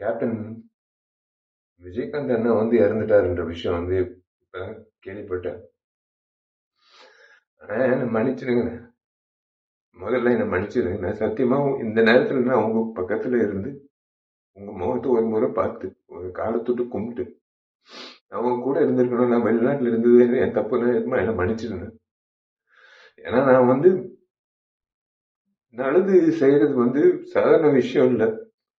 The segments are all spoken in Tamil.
கேப்டன் விஜயகாந்த் அண்ணா வந்து இறந்துட்டாருன்ற விஷயம் வந்து இப்பதான் கேள்விப்பட்டேன். ஆனா என்னை மன்னிச்சிடுங்கண்ணே. முதல்ல என்னை மன்னிச்சிடுங்க நான் சத்தியமா இந்த நேரத்துல நான் உங்க பக்கத்துல இருந்து உங்க முகத்தை ஒரு முறை பார்த்து ஒரு காலத்தொட்டு கும்பிட்டு அவங்க கூட இருந்திருக்கணும் நான் வெளிநாட்டுல இருந்தது என் தப்பு இருக்குமா என்ன மன்னிச்சிடுனேன் ஏன்னா நான் வந்து நல்லது செய்யறது வந்து சாதாரண விஷயம் இல்லை.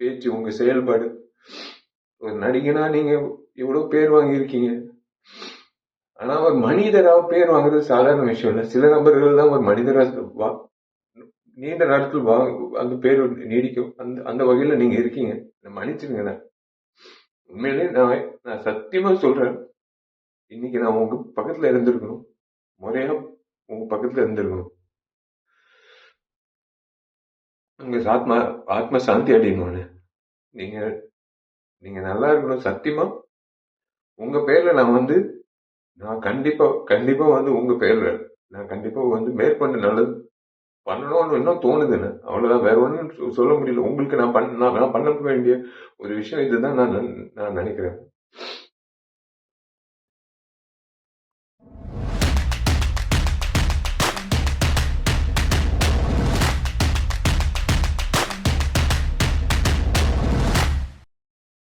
பேச்சு உங்க செயல்பாடு. ஒரு நடிகனா நீங்க இவ்வளோ பேர் வாங்கியிருக்கீங்க. ஆனா ஒரு மனிதராக பேர் வாங்குறது சாதாரண விஷயம் இல்லை. சில நபர்கள் தான் ஒரு மனிதராக வா- நீண்ட நாட்கள் வா அந்த பேர் நீடிக்கும். அந்த அந்த வகையில நீங்க இருக்கீங்க. என்னை நான். உண்மையிலே நான் நான் சத்தியமா சொல்றேன். இன்னைக்கு நான் உங்க பக்கத்துல இருந்திருக்கணும். முறையா உங்க பக்கத்துல இருந்திருக்கணும். உங்க ஆத்மா ஆத்ம சாந்தி அடையணும்னு. நீங்க நீங்க நல்லா இருக்கணும் சத்தியமா? உங்க பேர்ல நான் வந்து நான் கண்டிப்பா கண்டிப்பா வந்து உங்க பேர்ல நான் கண்டிப்பா வந்து மேற்கொண்டு நல்லது பண்ணணும்னு இன்னும் தோணுதுன்னு. அவ்வளவுதான். வேற ஒன்றும் சொல்ல முடியல. உங்களுக்கு நான் பண்ண நான் நான் பண்ண வேண்டிய ஒரு விஷயம் இதுதான் நான் நான் நினைக்கிறேன்.